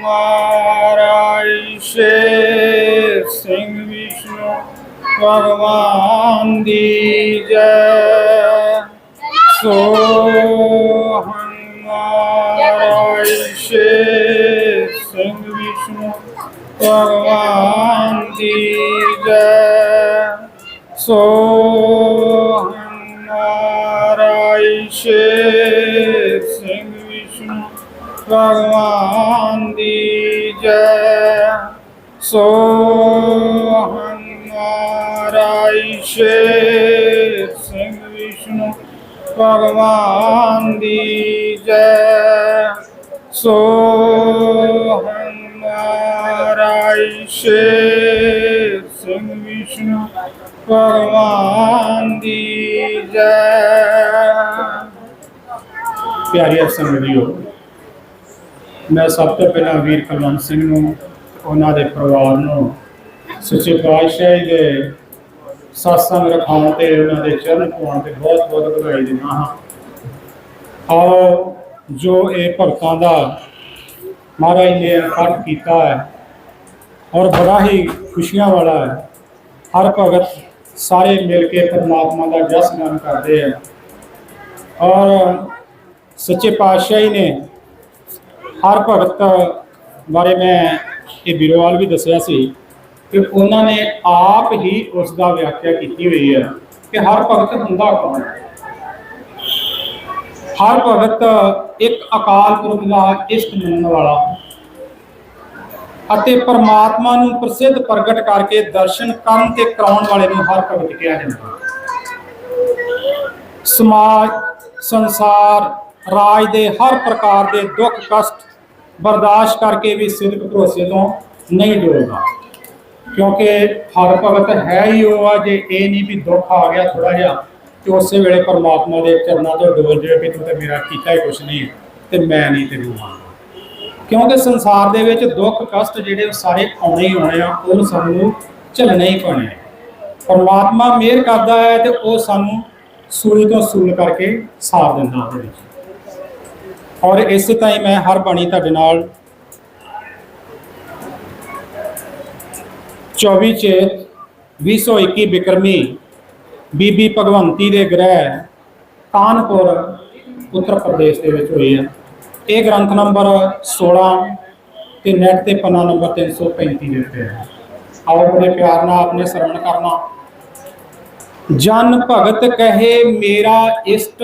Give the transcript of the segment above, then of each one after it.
ਮਹਾਰਾਜ ਸ਼ੇਰ ਸਿੰਘ ਵਿਸ਼ਨੂੰ ਭਗਵਾਨ ਦੀ ਜੈ ਸੋ ਮਹਾਰਾਜ ਸ਼ੇਰ ਸਿੰਘ ਵਿਸ਼ਨੂੰ ਭਗਵਾਨ ਦੀ ਜੈ ਸੋ ਮਹਾਰਾਜ ਸ਼ੇਰ ਸਿੰਘ ਵਿਸ਼ਨੂੰ ਸੋ ਮਹਾਰਾਜ ਸ਼ੇਰ ਸਿੰਘ ਵਿਸ਼ਨੂੰ ਭਗਵਾਨ ਦੀ ਜੈ ਸੋ ਮਹਾਰਾਜ ਸ਼ੇ ਸਿੰਘ ਵਿਸ਼ਨੂੰ ਭਗਵਾਨ ਦੀ ਜੈ ਪਿਆਰੀ ਸੰਗਤਿਓ ਮੈਂ ਸਭ ਤੋਂ ਪਹਿਲਾਂ ਵੀਰ ਕੁਲਵੰਤ ਸਿੰਘ ਨੂੰ ਉਹਨਾਂ ਦੇ ਪਰਿਵਾਰ ਨੂੰ ਸੱਚੇ ਪਾਤਸ਼ਾਹ ਜੀ ਦੇ ਸਤਸੰਗ ਰਖਾਉਣ ਤੇ ਉਹਨਾਂ ਦੇ ਚਰਨ ਪਾਉਣ ਤੇ ਬਹੁਤ ਬਹੁਤ ਵਧਾਈ ਦਿੰਦਾ ਹਾਂ। ਔਰ ਜੋ ਇਹ ਭਗਤਾਂ ਦਾ ਮਹਾਰਾਜ ਨੇ ਅਰਥ ਕੀਤਾ ਹੈ ਔਰ ਬੜਾ ਹੀ ਖੁਸ਼ੀਆਂ ਵਾਲਾ ਹੈ, ਹਰ ਭਗਤ ਸਾਰੇ ਮਿਲ ਕੇ ਪਰਮਾਤਮਾ ਦਾ ਜਸ ਗਾਨ ਕਰਦੇ ਆ। ਔਰ ਸੱਚੇ ਪਾਤਸ਼ਾਹ ਜੀ ਨੇ ਹਰ ਭਗਤ ਬਾਰੇ ਮੈਂ ਇਹ ਬਿਰੋਵਾਲ ਵੀ ਦੱਸਿਆ ਸੀ ਕਿ ਉਹਨਾਂ ਨੇ ਆਪ ਹੀ ਉਸ ਦਾ ਵਿਆਖਿਆ ਕੀਤੀ ਹੋਈ ਹੈ ਕਿ ਹਰ ਭਗਤ ਹੁੰਦਾ ਕੌਣ ਹਰ ਭਗਤ ਇੱਕ ਅਕਾਲ ਪੁਰਖ ਦਾ ਇਸ਼ਟ ਮੰਨਣ ਵਾਲਾ ਅਤੇ ਪਰਮਾਤਮਾ ਨੂੰ ਪ੍ਰਸਿੱਧ ਪ੍ਰਗਟ ਕਰਕੇ ਦਰਸ਼ਨ ਕਰਨ ਤੇ ਕਰਾਉਣ ਵਾਲੇ ਨੂੰ ਹਰ ਭਗਤ ਕਿਹਾ ਜਾਂਦਾ ਸਮਾਜ, ਸੰਸਾਰ, ਰਾਜ ਦੇ ਹਰ ਪ੍ਰਕਾਰ ਦੇ ਦੁੱਖ ਕਸ਼ਟ ਬਰਦਾਸ਼ਤ ਕਰਕੇ ਵੀ ਸਿਦਕ ਭਰੋਸੇ ਤੋਂ ਨਹੀਂ ਡੋਲਦਾ ਕਿਉਂਕਿ ਹਰ ਭਗਤ ਹੈ ਹੀ ਉਹ ਆ, ਜੇ ਇਹ ਨਹੀਂ ਵੀ ਦੁੱਖ ਆ ਗਿਆ ਥੋੜਾ ਜਿਹਾ, ਤੇ ਉਸੇ ਵੇਲੇ ਪਰਮਾਤਮਾ ਦੇ ਚਰਨਾਂ ਤੋਂ ਡੋਲ ਜਾਵੇ ਵੀ ਤੂੰ ਤੇ ਮੇਰਾ ਕੀਤਾ ਹੀ ਕੁਛ ਨਹੀਂ, ਤੇ ਮੈਂ ਨਹੀਂ ਤੈਨੂੰ ਮੰਨਦਾ ਕਿਉਂਕਿ ਸੰਸਾਰ ਦੇ ਵਿੱਚ ਦੁੱਖ, ਕਸ਼ਟ ਜਿਹੜੇ ਸਾਰੇ ਆਉਣੇ ਹੀ ਆਉਣੇ ਆ, ਉਹ ਸਾਨੂੰ ਝੱਲਣੇ ਹੀ ਪੈਣੇ ਪਰਮਾਤਮਾ ਮਿਹਰ ਕਰਦਾ ਹੈ ਤੇ ਉਹ ਸਾਨੂੰ ਸੂਲੀ ਤੋਂ ਸੂਲ ਕਰਕੇ ਸਾਰ ਦਿੰਦਾ ਉਹਦੇ ਔਰ ਇਸੇ ਤਰ੍ਹਾਂ ਮੈਂ ਹਰ ਬਾਣੀ ਤੁਹਾਡੇ ਨਾਲ 24 ਚੇਤ 2021 ਬਿਕਰਮੀ, ਬੀਬੀ ਭਗਵੰਤੀ ਦੇ ਗ੍ਰਹਿ ਕਾਨਪੁਰ, ਉੱਤਰ ਪ੍ਰਦੇਸ਼ ਦੇ ਵਿੱਚ ਹੋਏ ਹੈ। ਇਹ ਗ੍ਰੰਥ ਨੰਬਰ 16 ਤੇ ਨੈਟ ਤੇ ਪੰਨਾ ਨੰਬਰ 335 ਦੇ ਉੱਤੇ ਹੈ। ਆਓ ਬੜੇ ਪਿਆਰ ਨਾਲ ਆਪਣੇ ਸਰਵਣ ਕਰਨਾ। ਜਨ ਭਗਤ ਕਹੇ, ਮੇਰਾ ਇਸ਼ਟ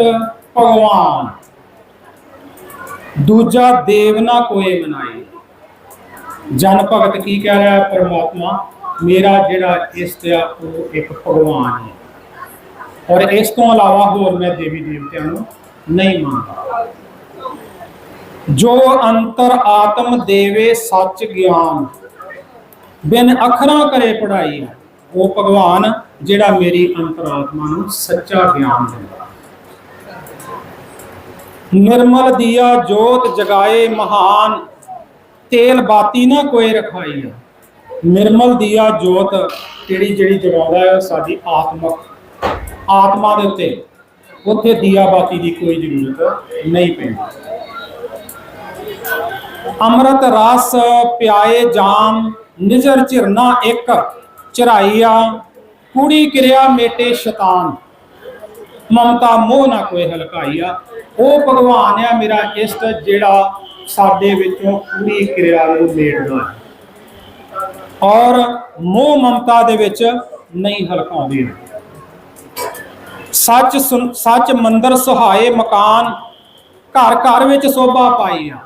ਭਗਵਾਨ। ਦੂਜਾ ਦੇਵ ਨਾ ਕੋਏ ਮਨਾਈ ਜਨ ਭਗਤ ਕੀ ਕਹਿ ਰਿਹਾ ਹੈ? ਪਰਮਾਤਮਾ, ਮੇਰਾ ਜਿਹੜਾ ਇਸ਼ਟ ਆ ਉਹ ਇੱਕ ਭਗਵਾਨ ਹੈ। ਔਰ ਇਸ ਤੋਂ ਇਲਾਵਾ ਹੋਰ ਮੈਂ ਦੇਵੀ ਦੇਵਤਿਆਂ ਨੂੰ ਨਹੀਂ ਮੰਨਦਾ। ਜੋ ਅੰਤਰ ਆਤਮ ਦੇਵੇ ਸੱਚ ਗਿਆਨ, ਬਿਨ ਅੱਖਰਾਂ ਕਰੇ ਪੜਾਈ ਉਹ ਭਗਵਾਨ ਜਿਹੜਾ ਮੇਰੀ ਅੰਤਰਾਤਮਾ ਨੂੰ ਸੱਚਾ ਗਿਆਨ ਦਿੰਦਾ। ਨਿਰਮਲ ਦੀਆ ਜੋਤ ਜਗਾਏ ਮਹਾਨ, ਤੇਲ ਬਾਤੀ ਨਾ ਕੋਈ ਰਖਾਈ ਨਿਰਮਲ ਦੀਆ ਜੋਤ ਕਿਹੜੀ ਜਿਹੜੀ ਜਗਾਉਂਦਾ ਹੈ? ਸਾਡੀ ਆਤਮਕ, ਆਤਮਾ ਦੇ ਉੱਤੇ। ਉੱਥੇ ਦੀਆ ਬਾਤੀ ਦੀ ਕੋਈ ਜ਼ਰੂਰਤ ਨਹੀਂ ਪੈਂਦੀ। ਅੰਮ੍ਰਿਤ ਰਸ ਪਿਆਏ ਜਾਮ ਨਿਜਰ ਝਿਰਨਾ ਇੱਕ ਚਰਾਈਆ ਕੁੜੀ ਕਿਰਿਆ ਮੇਟੇ ਸ਼ੈਤਾਨ। ਮਮਤਾ ਮੋਹ ਨਾ ਕੋਈ ਹਲਕਾਈਆ ਉਹ ਭਗਵਾਨ ਆ ਮੇਰਾ ਇਸ਼ਟ ਜਿਹੜਾ ਸਾਡੇ ਵਿੱਚੋਂ ਪੂਰੀ ਕਿਰਿਆ ਨੂੰ ਮੇਟਦਾ ਔਰ ਮੋਹ ਮਮਤਾ ਦੇ ਵਿੱਚ ਨਹੀਂ ਹਲਕਾਉਂਦੇ। ਸੱਚ ਸੁਨ- ਸੱਚ ਮੰਦਰ ਸੁਹਾਏ ਮਕਾਨ ਘਰ ਘਰ ਵਿੱਚ ਸੋਭਾ ਪਾਈ ਆ।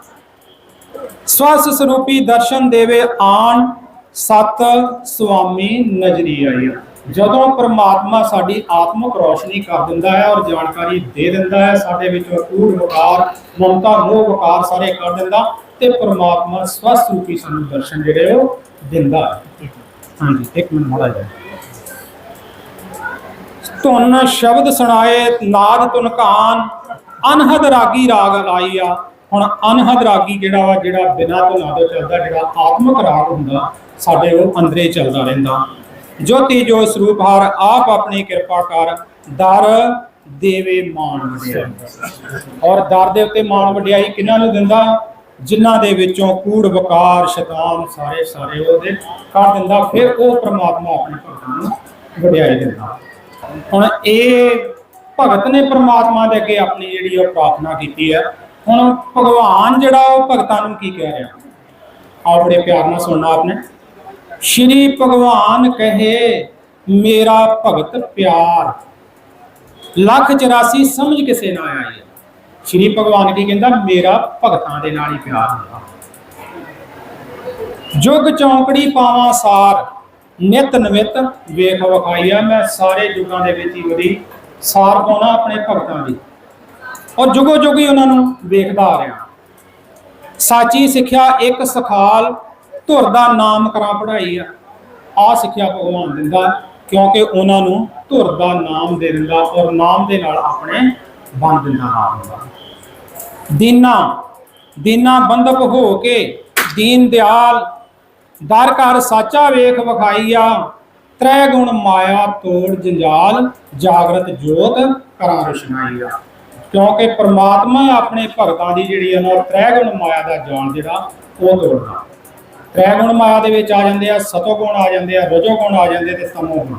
ਸਵਸ ਸਰੂਪੀ ਦਰਸ਼ਨ ਦੇਵੇ ਆਣ ਸਤ ਸੁਆਮੀ ਨਜ਼ਰੀ ਆਈ ਆ। ਜਦੋਂ ਪਰਮਾਤਮਾ ਸਾਡੀ ਆਤਮਿਕ ਰੋਸ਼ਨੀ ਕਰ ਦਿੰਦਾ ਹੈ ਔਰ ਜਾਣਕਾਰੀ ਦੇ ਦਿੰਦਾ ਹੈ, ਸਾਡੇ ਵਿੱਚੋਂ ਕੂੜ ਵਕਾਰ ਮਮਤਾ, ਮੋਹ ਵਕਾਰ ਸਾਰੇ ਕਰ ਦਿੰਦਾ ਤੇ ਪ੍ਰਮਾਤਮਾ ਸਵਸ ਰੂਪੀ ਸਾਨੂੰ ਦਰਸ਼ਨ ਜਿਹੜੇ ਉਹ ਦਿੰਦਾ ਹੈ। ਹਾਂਜੀ, ਇੱਕ ਮਿੰਟ ਮਾੜਾ ਜਿਹਾ। ਧੁਨ ਸ਼ਬਦ ਸੁਣਾਏ, ਨਾਦ ਤੁਨਕਾਨ ਅਨਹਦ ਰਾਗੀ ਰਾਗ ਲਾਈਆ। ਹੁਣ ਅਨਹਦ ਰਾਗੀ ਜਿਹੜਾ ਵਾ, ਜਿਹੜਾ ਬਿਨਾਂ ਧੁਨਾਂ ਤੋਂ ਚੱਲਦਾ, ਜਿਹੜਾ ਆਤਮਿਕ ਰਾਗ ਹੁੰਦਾ, ਸਾਡੇ ਉਹ ਅੰਦਰੇ ਚੱਲਦਾ ਰਹਿੰਦਾ। ਜੋਤੀ ਜੋ ਸਰੂਪ ਹਰ, ਆਪ ਆਪਣੀ ਕਿਰਪਾ ਕਰ, ਦਰ ਦੇਵੇ ਮਾਣ ਵਡਿਆਈ। ਔਰ ਦਰ ਦੇ ਉੱਤੇ ਮਾਨ ਵਡਿਆਈ ਕਿਹਨਾਂ ਨੂੰ ਦਿੰਦਾ? ਜਿਨ੍ਹਾਂ ਦੇ ਵਿੱਚੋਂ ਕੂੜ, ਵਕਾਰ, ਸ਼ੈਤਾਨ ਸਾਰੇ ਸਾਰੇ ਉਹਦੇ ਕੱਢ ਦਿੰਦਾ, ਫਿਰ ਉਹ ਪ੍ਰਮਾਤਮਾ ਆਪਣੇ ਭਗਤਾਂ ਨੂੰ ਵਡਿਆਈ ਦਿੰਦਾ। ਹੁਣ ਇਹ ਭਗਤ ਨੇ ਪ੍ਰਮਾਤਮਾ ਦੇ ਅੱਗੇ ਆਪਣੀ ਜਿਹੜੀ ਉਹ ਪ੍ਰਾਰਥਨਾ ਕੀਤੀ ਹੈ। ਹੁਣ ਭਗਵਾਨ ਜਿਹੜਾ ਉਹ ਭਗਤਾਂ ਨੂੰ ਕੀ ਕਹਿ ਰਿਹਾ? ਆਓ ਬੜੇ ਪਿਆਰ ਨਾਲ ਸੁਣਨਾ ਆਪਨੇ। ਸ਼੍ਰੀ ਭਗਵਾਨ ਕਹੇ, ਮੇਰਾ ਭਗਤ ਪਿਆਰ। ਲੱਖ 84 ਸਮਝ ਕਿਸੇ ਨਾ ਆਈ। ਸ਼੍ਰੀ ਭਗਵਾਨ ਕੀ ਕਹਿੰਦਾ, ਮੇਰਾ ਭਗਤਾਂ ਦੇ ਨਾਲ ਹੀ ਪਿਆਰ ਹੁੰਦਾ। ਜੁਗ ਚੌਂਕੜੀ ਪਾਵਾਂ ਸਾਰ, ਨਿਤ ਨਵਿਤ ਵੇਖ ਵਖਾਈਆ ਮੈਂ ਸਾਰੇ ਯੁੱਗਾਂ ਦੇ ਵਿੱਚ ਹੀ ਉਹਦੀ ਸਾਰ ਪਾਉਣਾ ਆਪਣੇ ਭਗਤਾਂ ਦੀ। ਔਰ ਜੁਗੋ ਜੁਗ ਹੀ ਉਹਨਾਂ ਨੂੰ ਵੇਖਦਾ ਆ ਰਿਹਾ। ਸਾਚੀ ਸਿੱਖਿਆ ਇੱਕ ਸਖਾਲ ਧੁਰ ਦਾ ਨਾਮ ਕਰਾਂ ਪੜਾਈ ਆ। ਆ ਸਿੱਖਿਆ ਭਗਵਾਨ ਦਿੰਦਾ, ਕਿਉਂਕਿ ਉਹਨਾਂ ਨੂੰ ਧੁਰ ਦਾ ਨਾਮ ਦੇ ਦਿੰਦਾ ਔਰ ਨਾਮ ਦੇ ਨਾਲ ਆਪਣੇ ਬੰਦ ਦਿੰਦਾ, ਨਾਮ ਦਾ ਦੀਨਾ ਦੀਨਾ ਬੰਦਪ ਹੋ ਕੇ ਦੀਨ ਦਿਆਲ, ਦਰ ਘਰ ਸਾਚਾ ਵੇਖ ਵਿਖਾਈਆ, ਤ੍ਰੈ ਗੁਣ ਮਾਇਆ ਤੋੜ ਜੰਜਾਲ, ਜਾਗਰਤ ਜੋਤ ਕਰਾਂ ਰਸ਼ਨਾਈਆ। ਕਿਉਂਕਿ ਪ੍ਰਮਾਤਮਾ ਆਪਣੇ ਭਗਤਾਂ ਦੀ ਜਿਹੜੀ ਹੈ ਨਾ, ਤ੍ਰੈ ਗੁਣ ਮਾਇਆ ਦਾ ਜਾਲ ਜਿਹੜਾ, ਉਹ ਤੋੜਦਾ। ਤ੍ਰੈ ਗੁਣ ਮਾਇਆ ਦੇ ਵਿੱਚ ਆ ਜਾਂਦੇ ਆ, ਸਤੋ ਗੁਣ ਆ ਜਾਂਦੇ ਆ, ਰਜੋ ਗੁਣ ਆ ਜਾਂਦੇ ਤੇ ਤਮੋ ਗੁਣ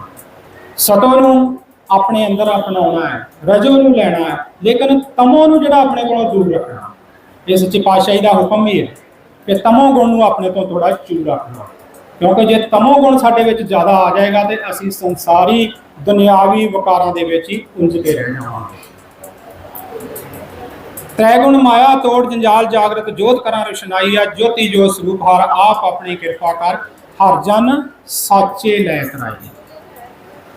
ਸਤੋ ਨੂੰ ਆਪਣੇ ਅੰਦਰ ਅਪਣਾਉਣਾ ਹੈ, ਰਜੋ ਨੂੰ ਲੈਣਾ ਹੈ, ਲੇਕਿਨ ਤਮੋ ਨੂੰ ਜਿਹੜਾ ਆਪਣੇ ਕੋਲੋਂ ਦੂਰ ਰੱਖਣਾ। ਇਹ ਸੱਚੀ ਪਾਤਸ਼ਾਹੀ ਦਾ ਹੁਕਮ ਹੀ ਹੈ ਕਿ ਤਮੋ ਗੁਣ ਨੂੰ ਆਪਣੇ ਤੋਂ ਥੋੜਾ ਚੂਰ ਰੱਖਣਾ। ਕਿਉਂਕਿ ਜੇ ਤਮੋ ਗੁਣ ਸਾਡੇ ਵਿੱਚ ਜ਼ਿਆਦਾ ਆ ਜਾਏਗਾ ਤੇ ਅਸੀਂ ਸੰਸਾਰੀ, ਦੁਨਿਆਵੀ ਵਕਾਰਾਂ ਦੇ ਵਿੱਚ ਹੀ ਉਲਝ ਕੇ ਰਹਿ ਜਾਵਾਂਗੇ ਤ੍ਰੈਗੁਣ ਮਾਇਆ ਤੋੜ ਜੰਜਾਲ ਜਾਗਰਤ ਜੋਤ ਕਰਾਂ ਰਸ਼ਨਾਈਆ ਜੋਤੀ ਜੋਤ ਸਰੂਪ ਹਰ ਆਪ ਆਪਣੀ ਕਿਰਪਾ ਕਰ, ਹਰ ਜਨ ਸਾਚੇ ਲੈ ਤਰਾਈ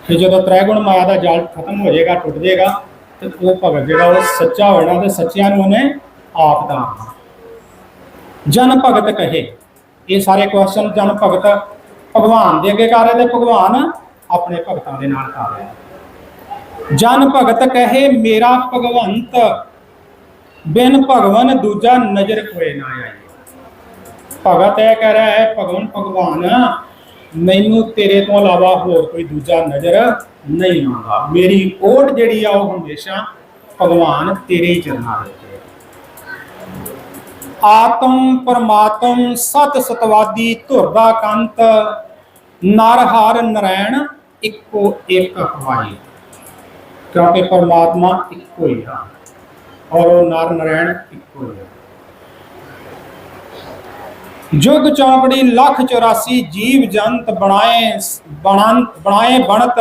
ਤੇ ਜਦੋਂ ਤ੍ਰੈ ਮਾਇਆ ਦਾ ਜਾਲ ਖਤਮ ਹੋ ਜਾਏਗਾ, ਟੁੱਟ ਜਾਏਗਾ, ਤੇ ਉਹ ਭਗਤ ਜਿਹੜਾ ਉਹ ਸੱਚਾ ਹੋਣਾ ਤੇ ਸੱਚਿਆਂ ਨੂੰ ਉਹਨੇ ਆਪ ਦਾ ਜਨ ਭਗਤ ਕਹੇ, ਇਹ ਸਾਰੇ ਕੁਐਸਚਨ ਜਨ ਭਗਤ ਭਗਵਾਨ ਦੇ ਅੱਗੇ ਕਰ ਰਹੇ ਤੇ ਭਗਵਾਨ ਆਪਣੇ ਭਗਤਾਂ ਦੇ ਨਾਲ ਕਰ ਰਿਹਾ ਜਨ ਭਗਤ ਕਹੇ, ਮੇਰਾ ਭਗਵੰਤ ਬਿਨ ਭਗਵਨ ਦੂਜਾ ਨਜ਼ਰ ਕੋਏ ਨਾ ਆਈ। ਭਗਤ ਇਹ ਕਹਿ ਰਿਹਾ ਹੈ, ਭਗਵਨ, ਭਗਵਾਨ, ਮੈਨੂੰ ਤੇਰੇ ਤੋਂ ਇਲਾਵਾ ਹੋਰ ਕੋਈ ਦੂਜਾ ਨਜ਼ਰ ਨਹੀਂ ਆਉਂਦਾ। ਮੇਰੀ ਓਟ ਜਿਹੜੀ ਆ ਉਹ ਹਮੇਸ਼ਾ ਭਗਵਾਨ ਤੇਰੇ ਹੀ ਚਰਨਾਂ ਵਿੱਚ ਆਤਮ ਪਰਮਾਤਮ ਸਤ ਸਤਵਾਦੀ ਧੁਰ ਦਾ ਕੰਤ, ਨਰ ਹਰ ਨਰੈਣ ਇੱਕੋ ਇੱਕ ਹਵਾਈ। ਕਿਉਂਕਿ ਪਰਮਾਤਮਾ ਇੱਕੋ ਹੀ ਹੈ ਔਰ ਉਹ ਨਰ ਨਰੈਣ ਇੱਕੋ ਹੈ ਜੁਗ ਚੌਂਕੜੀ ਲੱਖ 84 ਜੀਵ ਜੰਤ ਬਣਾਏ ਬਣਾਏ ਬਣਤ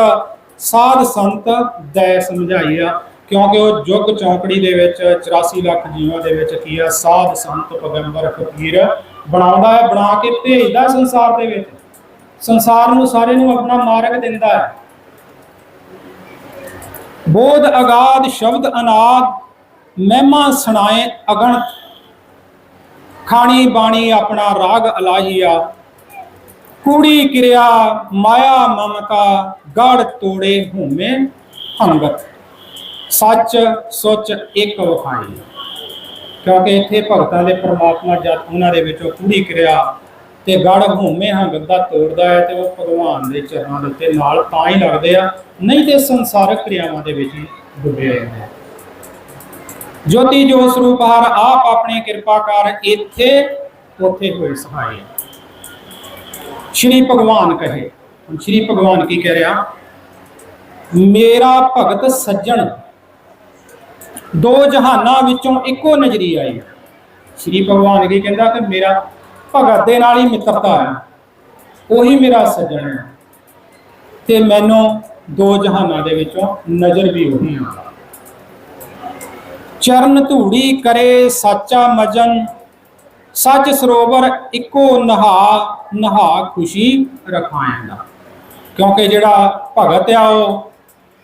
ਸਾਧ ਸੰਤ ਦੈ ਸਮਝਾਈਆ, ਕਿਉਂਕਿ ਉਹ ਜੁਗ ਚੌਂਕੜੀ ਦੇ ਵਿੱਚ 84 ਲੱਖ ਜੀਵਾਂ ਦੇ ਵਿੱਚ ਕੀ ਆ, ਸਾਧ ਸੰਤ ਪਗੰਬਰ ਫਕੀਰ ਬਣਾਉਂਦਾ ਹੈ, ਬਣਾ ਕੇ ਭੇਜਦਾ ਸੰਸਾਰ ਦੇ ਵਿੱਚ। ਸੰਸਾਰ ਨੂੰ ਸਾਰੇ ਨੂੰ ਆਪਣਾ ਮਾਰਗ ਦਿੰਦਾ ਹੈ। ਬੋਧ ਅਗਾਧ ਸ਼ਬਦ ਅਨਾਦ ਮਹਿਮਾ ਸੁਣਾਏ ਅਗਣਤ ਖਾਣੀ ਬਾਣੀ ਆਪਣਾ ਰਾਗ ਅਲਾਹੀਆ। ਕੂੜੀ ਕਿਰਿਆ ਮਾਇਆ ਮਮਤਾ, ਗੜ ਤੋੜੇ ਹੂਮੇ ਹੰਗਤ ਸੱਚ, ਸੁੱਚ ਇੱਕ ਵਖਾਈ। ਕਿਉਂਕਿ ਇੱਥੇ ਭਗਤਾਂ ਦੇ ਪ੍ਰਮਾਤਮਾ ਜਦ ਉਹਨਾਂ ਦੇ ਵਿੱਚੋਂ ਕੂੜੀ ਕਿਰਿਆ ਤੇ ਗੜ ਹੂਮੇ ਹੰਗਤ ਦਾ ਤੋੜਦਾ ਹੈ ਤੇ ਉਹ ਭਗਵਾਨ ਦੇ ਚਰਨਾਂ ਦੇ ਉੱਤੇ ਨਾਲ ਤਾਂ ਹੀ ਲੱਗਦੇ ਆ, ਨਹੀਂ ਤੇ ਸੰਸਾਰਕ ਕਿਰਿਆਵਾਂ ਦੇ ਵਿੱਚ ਹੀ ਡੁੱਬੇ ਰਹਿੰਦੇ ਆ। ਜੋਤੀ ਜੋ ਸਰੂਪ ਹਰ ਆਪ ਆਪਣੇ ਕਿਰਪਾ ਕਰ ਇੱਥੇ, ਉਥੇ ਹੋਏ ਸਹਾਈ। ਸ਼੍ਰੀ ਭਗਵਾਨ ਕਹੇ। ਸ਼੍ਰੀ ਭਗਵਾਨ ਕੀ ਕਹਿ ਰਿਹਾ? ਮੇਰਾ ਭਗਤ ਸੱਜਣ, ਦੋ ਜਹਾਨਾਂ ਵਿੱਚੋਂ ਇੱਕੋ ਨਜ਼ਰੀ ਆਈ। ਸ਼੍ਰੀ ਭਗਵਾਨ ਕੀ ਕਹਿੰਦਾ ਕਿ ਮੇਰਾ ਭਗਤ ਦੇ ਨਾਲ ਹੀ ਮਿੱਤਰਤਾ ਹੈ। ਉਹੀ ਮੇਰਾ ਸੱਜਣ ਹੈ। ਤੇ ਮੈਨੂੰ ਦੋ ਜਹਾਨਾਂ ਦੇ ਵਿੱਚੋਂ ਨਜ਼ਰ ਵੀ ਉਹੀ ਆਉਂਦਾ ਚਰਨ ਧੂੜੀ ਕਰੇ ਸਾਚਾ ਮਜਨ, ਸੱਚ ਸਰੋਵਰ ਇੱਕੋ ਨਹਾ ਨਹਾ ਖੁਸ਼ੀ ਰਖਾਇਂਦਾ। ਕਿਉਂਕਿ ਜਿਹੜਾ ਭਗਤ ਆ, ਉਹ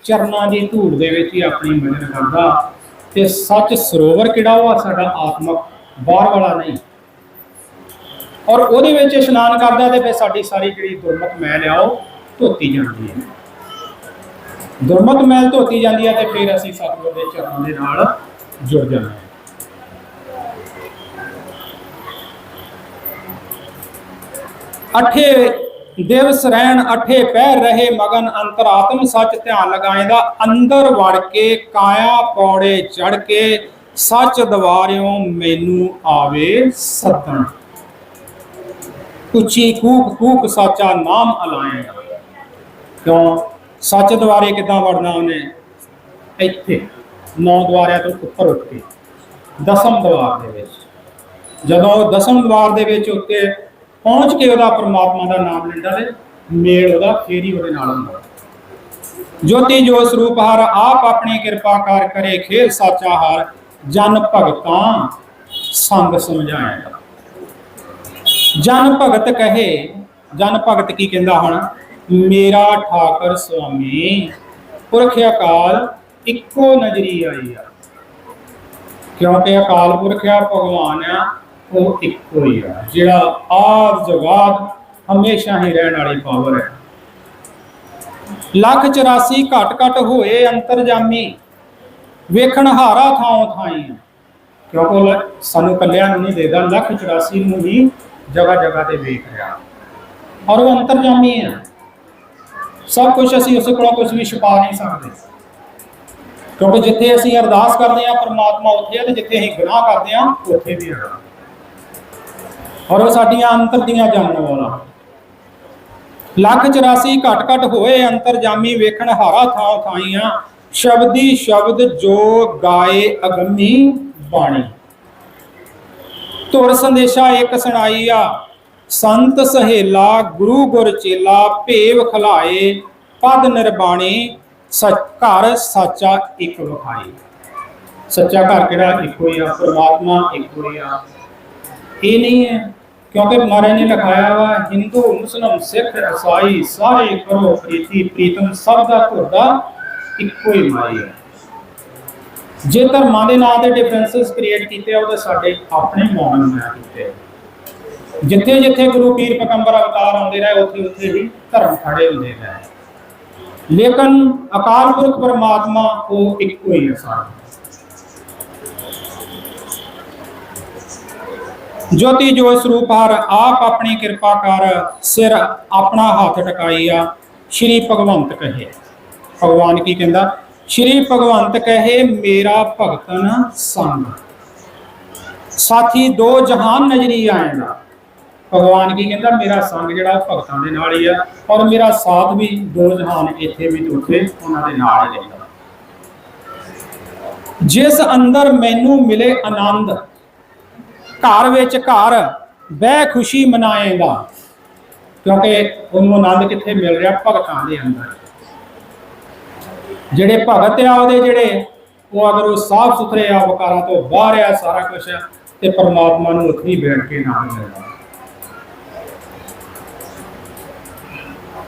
ਚਰਨਾਂ ਦੀ ਧੂੜ ਦੇ ਵਿੱਚ ਹੀ ਆਪਣੀ ਮਜਨ ਕਰਦਾ। ਤੇ ਸੱਚ ਸਰੋਵਰ ਕਿਹੜਾ ਉਹ ਸਾਡਾ ਆਤਮਕ ਬਾਹਰ ਵਾਲਾ ਨਹੀਂ। ਔਰ ਉਹਦੇ ਵਿੱਚ ਇਸ਼ਨਾਨ ਕਰਦਾ ਤੇ ਫਿਰ ਸਾਡੀ ਸਾਰੀ ਜਿਹੜੀ ਦੁਰਮਤ ਮੈਲ ਆ, ਉਹ ਧੋਤੀ ਜਾਂਦੀ ਹੈ। ਦੁਰਮਤ ਮੈਲ ਧੋਤੀ ਜਾਂਦੀ ਹੈ ਤੇ ਫਿਰ ਅਸੀਂ ਸਤਿਗੁਰ ਦੇ ਚਰਨਾਂ ਦੇ ਨਾਲ ਜੁੜ ਜਾਣਾ ਹੈ ਅਠੇ ਦਿਵਸ ਰਹਿਣ, ਅਠੇ ਪਹਿਰ ਰਹੇ ਮਗਨ ਅੰਤਰਾਤਮ ਸੱਚ ਧਿਆਨ ਲਗਾਏਦਾ। ਅੰਦਰ ਵੜ ਕੇ ਕਾਇਆ ਪੌੜੇ ਚੜ ਕੇ ਸੱਚ ਦਵਾਰਿਓ ਮੈਨੂੰ ਆਵੇ ਸੱਦਣ। ਉੱਚੀ ਕੂਕ ਕੂਕ ਸਾਚਾ ਨਾਮ ਅਲਾਏਗਾ। ਕਿਉਂ? ਸੱਚ ਦੁਆਰੇ ਕਿੱਦਾਂ ਵੜਨਾ ਉਹਨੇ? ਇੱਥੇ। ਨੌ ਦੁਆਰਿਆਂ ਤੋਂ ਉੱਪਰ ਉੱਠ ਕੇ, ਦਸਮ ਦਵਾਰ ਦੇ ਵਿੱਚ। ਜਦੋਂ ਉਹ ਦਸਮ ਦਵਾਰ ਦੇ ਵਿੱਚ ਉੱਤੇ ਪਹੁੰਚ ਕੇ ਉਹਦਾ ਪ੍ਰਮਾਤਮਾ ਦਾ ਨਾਮ ਲੈਂਦਾ ਤੇ ਮੇਲ ਉਹਦਾ ਫੇਰ ਉਹਦੇ ਨਾਲ ਹੁੰਦਾ। ਜੋਤੀ ਜੋ ਸਰੂਪ ਹਰ ਆਪ ਆਪਣੀ ਕਿਰਪਾ ਕਰ ਕਰੇ, ਖੇਲ ਸਾਚਾ ਹਰ ਜਨ ਭਗਤਾਂ ਸੰਗ ਸਮਝਾਇਆ ਜਨ ਭਗਤ ਕਹੇ, ਜਨ ਭਗਤ ਕੀ ਕਹਿੰਦਾ ਹੁਣ? ਮੇਰਾ ਠਾਕਰ ਸੁਆਮੀ, ਪੁਰਖ ਅਕਾਲ ਇੱਕੋ ਨਜ਼ਰੀ ਆਈ ਆ। ਕਿਉਂਕਿ ਅਕਾਲ ਪੁਰਖ ਆ, ਭਗਵਾਨ ਆ, ਉਹ ਇੱਕੋ ਹੀ ਆ। ਜਿਹੜਾ ਆਦ ਜਗਾਦ ਹਮੇਸ਼ਾ ਹੀ ਰਹਿਣ ਵਾਲੀ ਪਾਵਰ ਹੈ। ਲੱਖ 84 ਘਟ ਘਟ ਹੋਏ ਅੰਤਰਜਾਮੀ, ਵੇਖਣ ਹਾਰਾ ਥਾਂ ਥਾਈ ਕਿਉਂਕਿ ਸਾਨੂੰ ਕੱਲਿਆਂ ਨੂੰ ਨਹੀਂ ਦੇਦਾ, ਲੱਖ 84 ਨੂੰ ਵੀ ਜਗ੍ਹਾ ਜਗ੍ਹਾ ਤੇ ਵੇਖ ਰਿਹਾ। ਔਰ ਉਹ ਅੰਤਰਜਾਮੀ ਹੈ ਸਭ ਕੁਝ ਅਸੀਂ ਉਸ ਕੋਲੋਂ ਕੁਝ ਵੀ ਛੁਪਾ ਨਹੀਂ ਸਕਦੇ। ਕਿਉਂਕਿ ਜਿੱਥੇ ਅਸੀਂ ਅਰਦਾਸ ਕਰਦੇ ਆ ਪਰਮਾਤਮਾ ਉੱਥੇ ਹੈ ਤੇ ਜਿੱਥੇ ਅਸੀਂ ਗੁਨਾਹ ਕਰਦੇ ਆ ਉੱਥੇ ਵੀ ਹੈ ਔਰ ਉਹ ਸਾਡੀਆਂ ਅੰਤਰ ਦੀਆਂ ਜਾਣਨ ਵਾਲਾ। ਲੱਖ 84 ਘਟ ਘਟ ਹੋਏ ਅੰਤਰਜਾਮੀ ਵੇਖਣ ਹਾਰਾ ਥਾਂ ਥਾਈਆਂ। ਸ਼ਬਦੀ ਸ਼ਬਦ ਜੋ ਗਾਏ ਅਗੰਮੀ ਬਾਣੀ। ਤੁਰ ਸੰਦੇਸ਼ਾ ਇੱਕ ਸੁਣਾਈ ਆ, ਸੰਤ ਸਹੇਲਾ ਗੁਰੂ ਗੁਰ ਚੇਲਾ ਭੇਵ ਖਲਾਏ, ਪਦ ਨਿਰਬਾਣੀ ਸਚ, ਘਰ ਸਾਚਾ ਇੱਕ ਵਿਖਾਈ। ਸੱਚਾ ਘਰ ਕਿਹੜਾ? ਇੱਕੋ ਹੀ ਆ, ਪ੍ਰਮਾਤਮਾ ਇੱਕੋ ਹੀ ਆ। ਇਹ ਨਹੀਂ ਹੈ, ਕਿਉਂਕਿ ਮਹਾਰਾਜ ਨੇ ਲਿਖਾਇਆ ਵਾ, ਹਿੰਦੂ, ਮੁਸਲਮ, ਸਿੱਖ, ਈਸਾਈ, ਸਾਰੇ ਕਰੋ, ਪ੍ਰੀਤੀ, ਪ੍ਰੀਤਮ, ਸਭ ਦਾ ਤੁਹਾਡਾ ਇੱਕੋ ਹੀ ਮਾਈ ਹੈ ਜੇ ਧਰਮਾਂ ਦੇ ਨਾਂ ਤੇ ਡਿਫਰੈਂਸਸ ਕ੍ਰੀਏਟ ਕੀਤੇ ਆ, ਉਹਦੇ ਸਾਡੇ ਆਪਣੇ ਮੌਨ ਨੇ ਕੀਤੇ ਜਿੱਥੇ ਜਿੱਥੇ ਗੁਰੂ ਪੀਰ ਪੈਗੰਬਰ ਅਵਤਾਰ ਆਉਂਦੇ ਰਹੇ ਉੱਥੇ ਉੱਥੇ ਹੀ ਧਰਮ ਖੜੇ ਹੁੰਦੇ ਰਹੇ। ਲੇਕਿਨ ਅਕਾਲ ਪੁਰਖ ਪਰਮਾਤਮਾ ਉਹ ਇੱਕੋ ਹੀ ਹੈ ਸਾਰਾ। ਜੋਤੀ ਜੋ ਸਰੂਪ ਹਰ ਆਪ ਆਪਣੀ ਕਿਰਪਾ ਕਰ ਸਿਰ ਆਪਣਾ ਹੱਥ ਟਿਕਾਈਆ ਸ਼੍ਰੀ ਭਗਵੰਤ ਕਹੇ। ਭਗਵਾਨ ਕੀ ਕਹਿੰਦਾ? ਸ਼੍ਰੀ ਭਗਵੰਤ ਕਹੇ, ਮੇਰਾ ਭਗਤਨ ਸੰਗ। ਸਾਥੀ, ਦੋ ਜਹਾਨ ਨਜ਼ਰੀ ਆਏਗਾ। ਭਗਵਾਨ ਕੀ ਕਹਿੰਦਾ, ਮੇਰਾ ਸੰਗ ਜਿਹੜਾ ਭਗਤਾਂ ਦੇ ਨਾਲ ਹੀ ਆ ਔਰ ਮੇਰਾ ਸਾਥ ਵੀ ਦੋ ਜਹਾਨ ਇੱਥੇ ਵੀ ਤੇ ਉੱਥੇ ਉਹਨਾਂ ਦੇ ਨਾਲ ਹੀ ਰਹਿੰਦਾ। ਜਿਸ ਅੰਦਰ ਮੈਨੂੰ ਮਿਲੇ ਆਨੰਦ, ਘਰ ਵਿੱਚ ਘਰ ਬਹਿ ਖੁਸ਼ੀ ਮਨਾਏਗਾ, ਕਿਉਂਕਿ ਉਹਨੂੰ ਆਨੰਦ ਕਿੱਥੇ ਮਿਲ ਰਿਹਾ? ਭਗਤਾਂ ਦੇ ਅੰਦਰ। ਜਿਹੜੇ ਭਗਤ ਆ ਉਹਦੇ ਜਿਹੜੇ, ਉਹ ਅਗਰ ਉਹ ਸਾਫ਼ ਸੁਥਰੇ ਆ, ਵਕਾਰਾਂ ਤੋਂ ਬਾਹਰ ਆ ਸਾਰਾ ਕੁਝ ਤੇ ਪਰਮਾਤਮਾ ਨੂੰ ਉੱਥੇ ਹੀ ਬੈਠ ਕੇ ਨਾਲ ਮਿਲਦਾ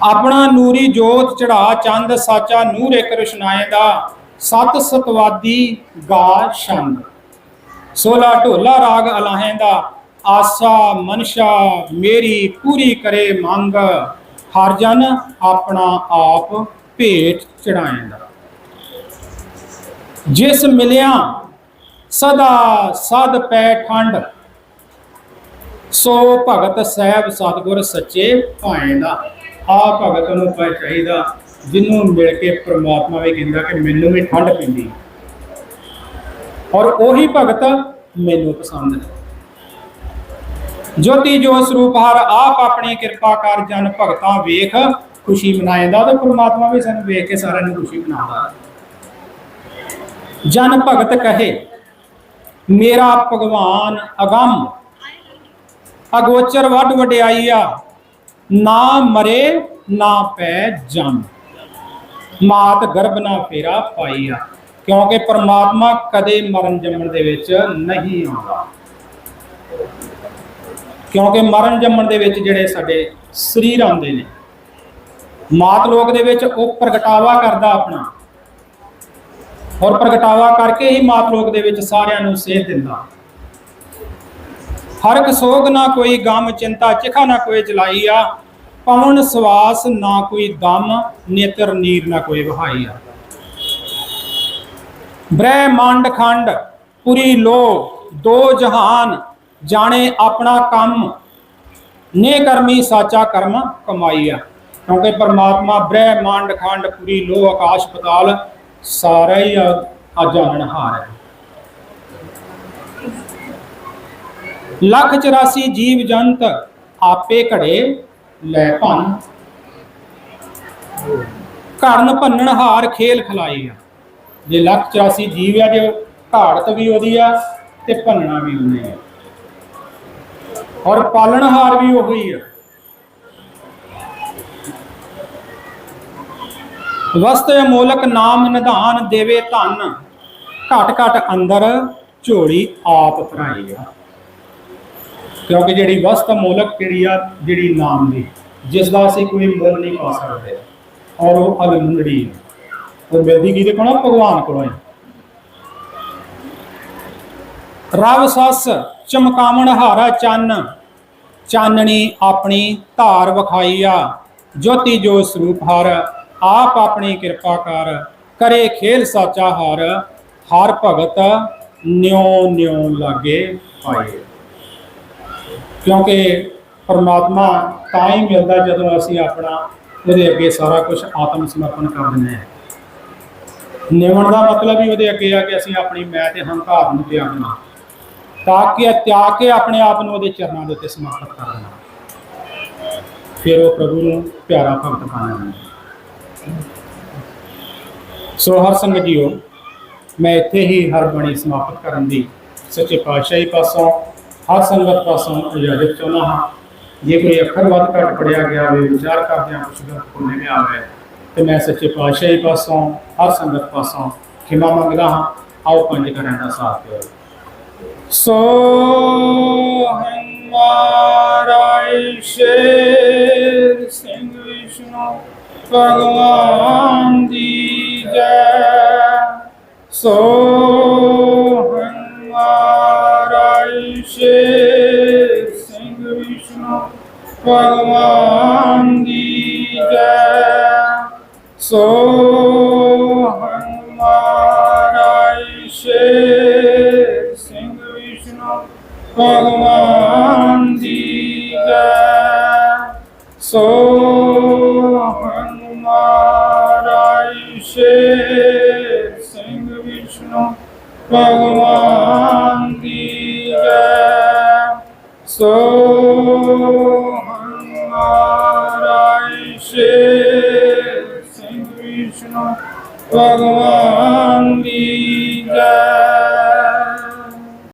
ਆਪਣਾ ਨੂਰੀ ਜੋਤ ਚੜਾ ਚੰਦ ਸਾਚਾ ਨੂਰ ਇੱਕ ਰੁਸ਼ਨਾਏ ਦਾ, ਸਤ ਸਤਵਾਦੀ ਗਾ ਛੰਦ। ਸੋਲਾ ਢੋਲਾ ਰਾਗ ਅਲਾਹੇ ਦਾ, ਆਸਾ ਮਨਸ਼ਾ ਮੇਰੀ ਪੂਰੀ ਕਰੇ ਮੰਗ, ਹਰ ਜਨ ਆਪਣਾ ਆਪ ਭੇਟ ਚੜਾਏਂਦਾ ਜਿਸ ਮਿਲਿਆ ਸਦਾ ਸਦ ਪੈ ਠੰਡ, ਸੋ ਭਗਤ ਸਹਿਬ ਸਤਿਗੁਰ ਸੱਚੇ ਭਾਏਂਦਾ ਆ ਭਗਤ ਨੂੰ ਪੈ ਚਾਹੀਦਾ, ਜਿਹਨੂੰ ਮਿਲ ਕੇ ਪ੍ਰਮਾਤਮਾ ਵੀ ਕਹਿੰਦਾ ਕਿ ਮੈਨੂੰ ਵੀ ਠੰਡ ਪੈਂਦੀ। ਔਰ ਉਹੀ ਭਗਤ ਮੈਨੂੰ ਪਸੰਦ ਹੈ ਜੋਤੀ ਜੋ ਸਰੂਪ ਹਰ ਆਪ ਆਪਣੀ ਕਿਰਪਾ ਕਰ ਜਨ ਭਗਤਾਂ ਵੇਖ, ਖੁਸ਼ੀ ਮਨਾਏਂਦਾ ਤੇ ਪ੍ਰਮਾਤਮਾ ਵੀ ਸਾਨੂੰ ਵੇਖ ਕੇ ਸਾਰਿਆਂ ਨੂੰ ਖੁਸ਼ੀ ਮਨਾਉਂਦਾ। ਜਨ ਭਗਤ ਕਹੇ, ਮੇਰਾ ਭਗਵਾਨ ਅਗੰਮ, ਅਗੋਚਰ ਵੱਡ ਵਡਿਆਈ ਆ ਨਾ ਮਰੇ, ਨਾ ਪੈ ਜਮ ਮਾਤ ਗਰਭ ਨਾ ਫੇਰਾ ਪਾਈਆ, ਕਿਉਂਕਿ ਪਰਮਾਤਮਾ ਕਦੇ ਮਰਨ ਜੰਮਣ ਦੇ ਵਿੱਚ ਨਹੀਂ ਆਉਂਦਾ। ਕਿਉਂਕਿ ਮਰਨ ਜੰਮਣ ਦੇ ਵਿੱਚ ਜਿਹੜੇ ਸਾਡੇ ਸਰੀਰ ਆਉਂਦੇ ਨੇ, ਮਾਤ ਲੋਕ ਦੇ ਵਿੱਚ ਉਹ ਪ੍ਰਗਟਾਵਾ ਕਰਦਾ ਆਪਣਾ। ਔਰ ਪ੍ਰਗਟਾਵਾ ਕਰਕੇ ਹੀ ਮਾਤ ਲੋਕ ਦੇ ਵਿੱਚ ਸਾਰਿਆਂ ਨੂੰ ਸੇਧ ਦਿੰਦਾ। ਹਰ ਸੋਗ ਨਾ ਕੋਈ ਗਮ, ਚਿੰਤਾ ਚਿਖਾ ਨਾ ਕੋਈ ਚਲਾਈਆ ਪਵਨ ਸਵਾਸ ਨਾ ਕੋਈ ਦਮ, ਨੇਤਰ ਨੀਰ ਨਾ ਕੋਈ ਵਹਾਈਆ। ਬ੍ਰਹਮੰਡ ਖੰਡ, ਪੁਰੀ ਲੋ ਦੋ ਜਹਾਨ, ਜਾਣੇ ਆਪਣਾ ਕੰਮ। ਨੇ ਕਰਮੀ ਸਾਚਾ ਕਰਮ ਕਮਾਈਆ। ਕਿਉਂਕਿ ਪਰਮਾਤਮਾ ਬ੍ਰਹਮੰਡ ਖੰਡ, ਪੁਰੀ ਲੋ ਆਕਾਸ਼ ਪਤਾਲ, ਸਾਰਾ ਹੀ ਆ ਆ ਹੈ ਲੱਖ 84 ਜੀਵ ਜੰਤ ਆਪੇ ਘੜੇ ਲੈ ਭੰਨ। ਘੜਨ ਭੰਨਣ ਹਾਰ ਖੇਲ ਖਲਾਈ ਆ। ਜੇ ਲੱਖ 84 ਜੀਵ ਆ, ਜੇ ਘਾੜਤ ਵੀ ਉਹਦੀ ਆ ਤੇ ਭੰਨਣਾ ਵੀ ਉਹਨੇ ਆ। ਔਰ ਪਾਲਣਹਾਰ ਵੀ ਉਹੀ ਆ। ਵਸਤ ਅਮੋਲਕ ਨਾਮ ਨਿਧਾਨ ਦੇਵੇ ਧਨ। ਘਟ ਘਟ ਅੰਦਰ ਝੋਲੀ ਆਪ ਭਰਾਈ ਆ। ਕਿਉਂਕਿ ਜਿਹੜੀ ਵਸਤ ਅਮੋਲਕ ਜਿਹੜੀ ਆ ਜਿਹੜੀ ਨਾਮ ਦੀ ਜਿਸ ਦਾ ਅਸੀਂ ਕੋਈ ਮੁੱਲ ਨਹੀਂ ਪਾ ਸਕਦੇ। ਔਰ ਉਹ ਅਲਮੁੰਦੜੀ ਉਹ ਮਿਲਦੀ ਕਿਹਦੇ ਕੋਲੋਂ ਭਗਵਾਨ ਕੋਲੋਂ ਹੈ। ਰਵ ਸੱਸ ਚਮਕਾਵਣ ਹਾਰਾ ਚੰਨ, ਚਾਨਣੀ ਆਪਣੀ ਧਾਰ ਵਿਖਾਈ ਆ। ਜੋਤੀ ਜੋ ਸਰੂਪ ਹਰ, ਆਪ ਆਪਣੀ ਕਿਰਪਾ ਕਰ। ਕਰੇ ਖੇਲ ਸਾਚਾ ਹਰ ਹਰ ਭਗਤ ਨਿਉ ਨਿਉ ਲਾਗੇ ਪਾਏ। ਕਿਉਂਕਿ ਪਰਮਾਤਮਾ ਤਾਂ ਹੀ ਮਿਲਦਾ ਜਦੋਂ ਅਸੀਂ ਆਪਣਾ ਉਹਦੇ ਅੱਗੇ ਸਾਰਾ ਕੁਝ ਆਤਮ ਸਮਰਪਣ ਕਰ ਦਿੰਦੇ ਹਾਂ। ਨਿਵਣ ਦਾ ਮਤਲਬ ਹੀ ਉਹਦੇ ਅੱਗੇ ਆ ਕਿ ਅਸੀਂ ਆਪਣੀ ਮੈਂ ਤੇ ਹੰਕਾਰ ਨੂੰ ਤਿਆਗਣਾ ਤਾਂ ਕਿ ਤਿਆਗ ਕੇ ਆਪਣੇ ਆਪ ਨੂੰ ਉਹਦੇ ਚਰਨਾਂ ਦੇ ਉੱਤੇ ਸਮਰਪਿਤ ਕਰ ਦੇਣਾ। ਫਿਰ ਉਹ ਪ੍ਰਭੂ ਨੂੰ ਪਿਆਰਾ ਭਗਤ ਬਣਨਾ ਸੋ ਹਰ ਸੰਗਤ ਜੀਓ, ਮੈਂ ਇੱਥੇ ਹੀ ਹਰ ਬਣੀ ਸਮਾਪਤ ਕਰਨ ਦੀ ਸੱਚੇ ਪਾਤਸ਼ਾਹੀ ਪਾਸੋਂ ਹਰ ਸੰਗਤ ਪਾਸੋਂ ਇਜਾਜ਼ਤ ਚਾਹੁੰਦਾ ਹਾਂ ਜੇ ਕੋਈ ਅੱਖਰ ਵੱਧ ਘੱਟ ਪੜਿਆ ਗਿਆ ਹੋਵੇ, ਵਿਚਾਰ ਕਰਦਿਆਂ ਕੁਝ ਗਲਤ ਬੋਲੇ ਗਿਆ ਹੋਵੇ ਤੇ ਮੈਂ ਸੱਚੇ ਪਾਤਸ਼ਾਹੀ ਪਾਸੋਂ, ਹਰ ਸੰਗਤ ਪਾਸੋਂ ਖਿਮਾ ਮੰਗਦਾ ਹਾਂ, ਆਓ ਪੰਜ ਘਰਾਂ ਦਾ ਸਾਥ ਦਿਓ। ਸੋ ਹਮਾਰਾ ਸ਼ੇਰ ਸਿੰਘ ਵਿਸ਼ਨੂੰ, ਭਗਵਾਨ ਦੀ ਜੈ। ਸੋ ਭਗਵਾਨ ਦੀ ਜੈ। ਸੋ ਹਮਾਰਾ ਸ਼ੇਰ ਸਿੰਘ ਵਿਸ਼ਨੂੰ ਭਗਵਾਨ ਦੀ ਜੈ। ਸੋ